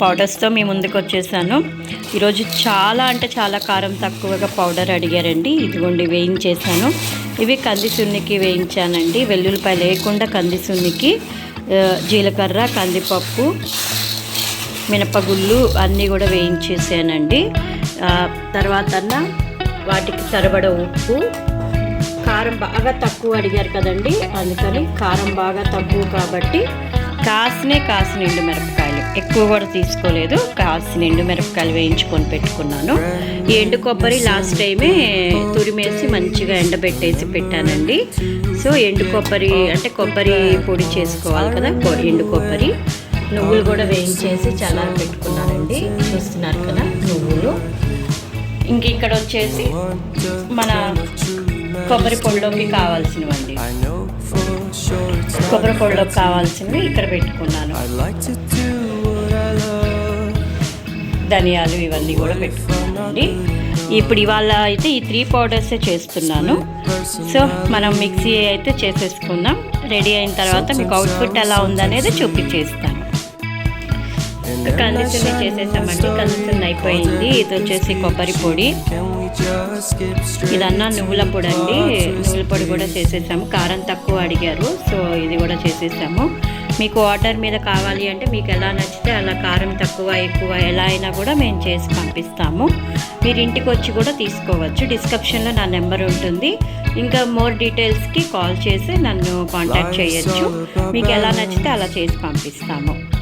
పౌడర్స్తో మీ ముందుకు వచ్చేసాను. ఈరోజు చాలా అంటే చాలా కారం తక్కువగా పౌడర్ అడిగారండి. ఇదిగోండి వేయించేసాను ఇవి కంది సున్నికి వేయించానండి. వెల్లుల్లిపాయ లేకుండా కంది సున్నికి జీలకర్ర కందిపప్పు మినపగుళ్ళు అన్నీ కూడా వేయించేసానండి. తర్వాత వాటికి సరిపడ ఉప్పు. కారం బాగా తక్కువ అడిగారు కదండి. అందుకని కారం బాగా తక్కువ కాబట్టి కాసినే కాసిన మిరపకాయ. ఎక్కువ కూడా తీసుకోలేదు. కాసిన ఎండు మిరపకాయలు వేయించుకొని పెట్టుకున్నాను. ఈ ఎండు కొబ్బరి లాస్ట్ టైమే తురిమేసి మంచిగా ఎండబెట్టేసి పెట్టానండి. సో ఎండు కొబ్బరి అంటే కొబ్బరి పొడి చేసుకోవాలి కదా ఎండు కొబ్బరి. నువ్వులు కూడా వేయించేసి చల్లారి పెట్టుకున్నానండి. చూస్తున్నారు కదా నువ్వులు. ఇంక ఇక్కడ వచ్చేసి మన కొబ్బరి పొడిలోకి కావాల్సినవండి. కొబ్బరి పొడిలోకి కావాల్సినవి ఇక్కడ పెట్టుకున్నాను. ధనియాలు ఇవన్నీ కూడా పెట్టుకున్నానండి. ఇప్పుడు ఇవాళ అయితే ఈ త్రీ పౌడర్సే చేస్తున్నాను. సో మనం మిక్సీ అయితే చేసేసుకుందాం. రెడీ అయిన తర్వాత మీకు అవుట్పుట్ ఎలా ఉందనేది చూపించేస్తాను. Shine చేసేసామండి. కందిసుని అయిపోయింది. ఇది వచ్చేసి కొబ్బరి పొడి. ఇదన్నా నువ్వుల పొడి అండి. నువ్వుల పొడి కూడా చేసేసాము. కారం తక్కువ అడిగారు. సో ఇది కూడా చేసేసాము. మీకు ఆర్డర్ మీద కావాలి అంటే మీకు ఎలా నచ్చితే అలా కారం తక్కువ ఎక్కువ ఎలా అయినా కూడా మేము చేసి పంపిస్తాము. మీరు ఇంటికి వచ్చి కూడా తీసుకోవచ్చు. డిస్క్రిప్షన్లో నా నెంబర్ ఉంటుంది. ఇంకా మోర్ డీటెయిల్స్కి కాల్ చేసి నన్ను కాంటాక్ట్ చేయొచ్చు. మీకు ఎలా నచ్చితే అలా చేసి పంపిస్తాము.